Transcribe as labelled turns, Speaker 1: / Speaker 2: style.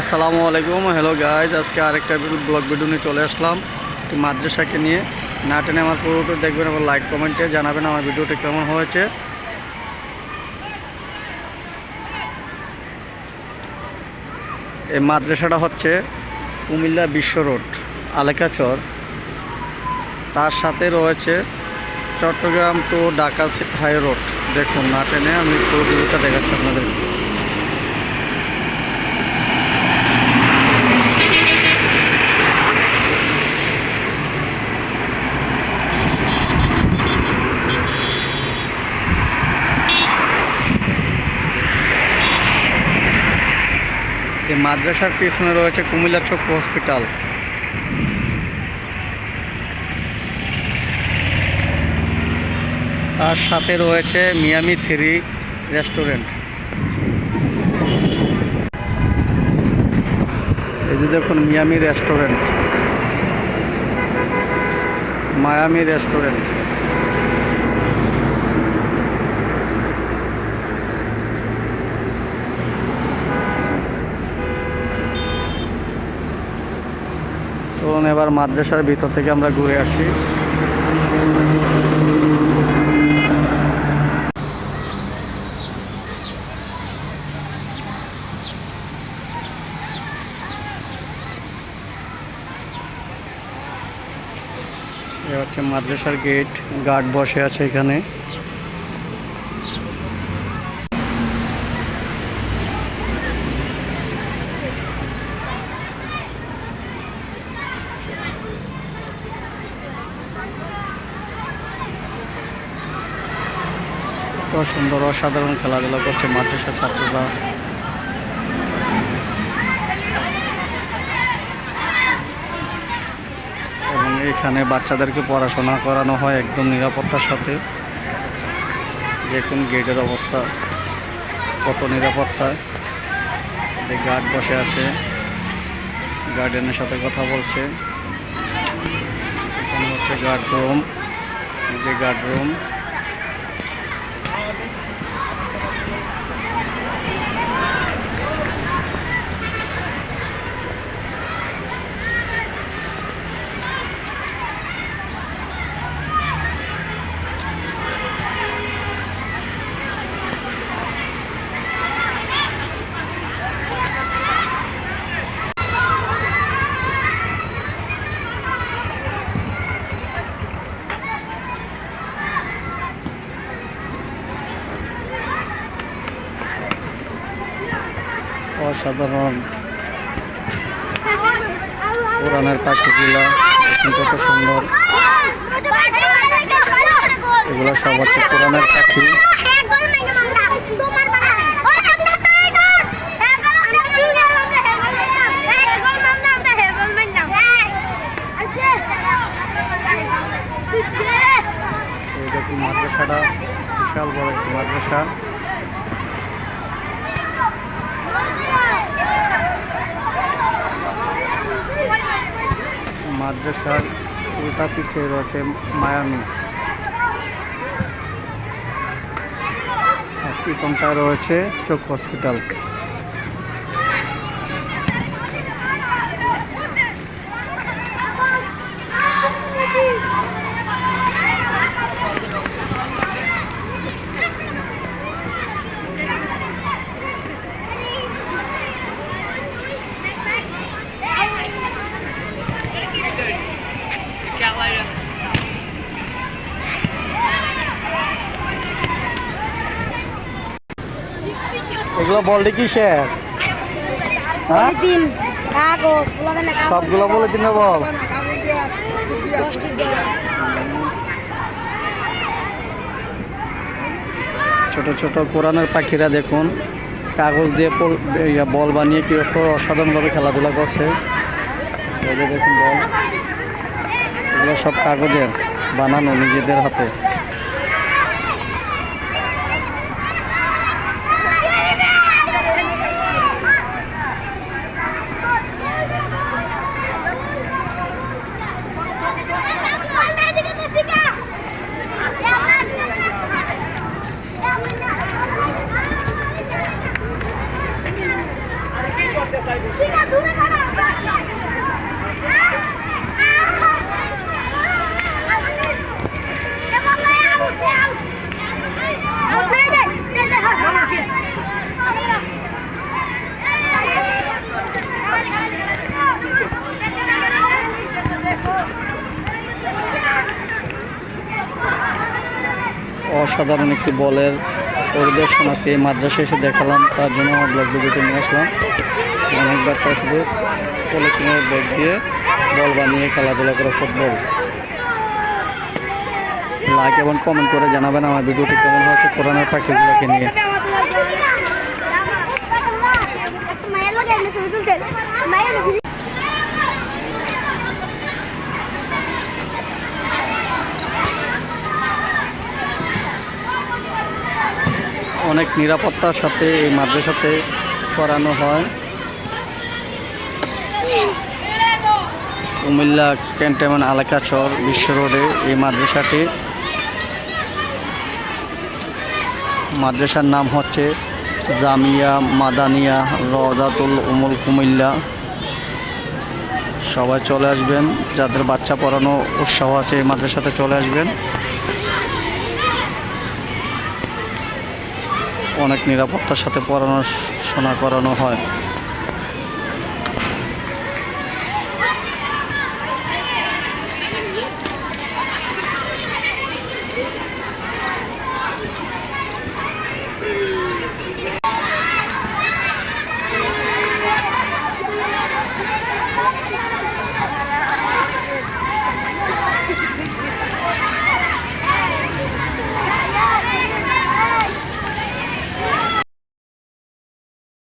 Speaker 1: আসসালামু আলাইকুম। Hello guys আজকে আরেকটা ব্লগ ভিডিও নিয়ে চলে আসলাম। একটি মাদ্রাসাকে নিয়ে। না টেনে আমার পুরোটা দেখবেন আমার লাইক কমেন্টে জানাবেন আমার ভিডিওটা কেমন হয়েছে। এই মাদ্রাসাটা হচ্ছে কুমিল্লা বিশ্ব রোড, আলেকাচর। তার সাথে রয়েছে Chittagong to Dhaka high road দেখুন, না টেনে আমি পুরো ভিডিওটা দেখাচ্ছি আপনাদের এই মাদ্রাসার পিছনে রয়েছে কুমিল্লা চক্ষু হসপিটাল তার সাথে রয়েছে মিয়ামি থ্রি রেস্টুরেন্ট। এই যে দেখুন মিয়ামি রেস্টুরেন্ট। Miami restaurant. চলুন এবার মাদ্রাসার ভিতর থেকে আমরা ঘুরে আসি। হচ্ছে মাদ্রাসার গেট গার্ড বসে আছে এখানে। সুন্দর, অসাধারণ খেলাধুলা করছে মাদ্রাসার ছাত্ররা। এবং এখানে বাচ্চাদেরকে পড়াশোনা করানো হয় একদম নিরাপত্তার সাথে। দেখুন গেটের অবস্থা, কত নিরাপত্তা। যে গার্ড বসে আছে, গার্ডেনের সাথে কথা বলছে। এখানে হচ্ছে গার্ড রুম যে গার্ড রুম অসাধারণ পুরাণের পাখিগুলা কত সুন্দর। এগুলো সব হচ্ছে পুরাণের পাখি। মাদ্রাসাটা বিশাল বড় মাদ্রাসা। মাদ্রাসার উল্টা পিঠে রয়েছে মায়ামি। আর সংখ্যা রয়েছে চোখ হসপিটাল। এগুলো হ্যাঁ?
Speaker 2: কাগজ ফুলাবেন না কাগজ।
Speaker 1: সবগুলো বলে দিনে বল। ছোট ছোট কোরআনের পাখিরা দেখুন কাগজ দিয়ে বল বানিয়ে কি অসাধারণভাবে খেলাধুলা করছে। দেখুন বল। এগুলো সব কাগজের বানানো নিজেদের হাতে। অসাধারণ একটি বলের পরিদর্শন আজকে এই মাদ্রাসা এসে দেখালাম, তার জন্য আমার ব্লগ ভিডিওতে নিয়ে আসলাম। অনেক বাচ্চা শুধু পলিথিনের ব্যাগ দিয়ে বল বানিয়ে খেলাধুলা করে ফুটবল। লাইক এবং কমেন্ট করে জানাবেন আমার ভিডিওটি কেমন হয়েছে কোরআনের পাখিগুলোকে নিয়ে। অনেক নিরাপত্তার সাথে এই মাদ্রাসাতে করানো হয়। কুমিল্লা ক্যান্টনমেন্ট এলাকাচর বিশ্ব রোডে এই মাদ্রাসাটি। মাদ্রাসার নাম হচ্ছে জামিয়া মাদানিয়া রজাতুল উমুল কুমিল্লা। সবাই চলে আসবেন, যাদের বাচ্চা পড়ানো উৎসাহ আছে এই মাদ্রাসাতে চলে আসবেন। অনেক নিরাপত্তার সাথে পড়াশোনা করানো হয়।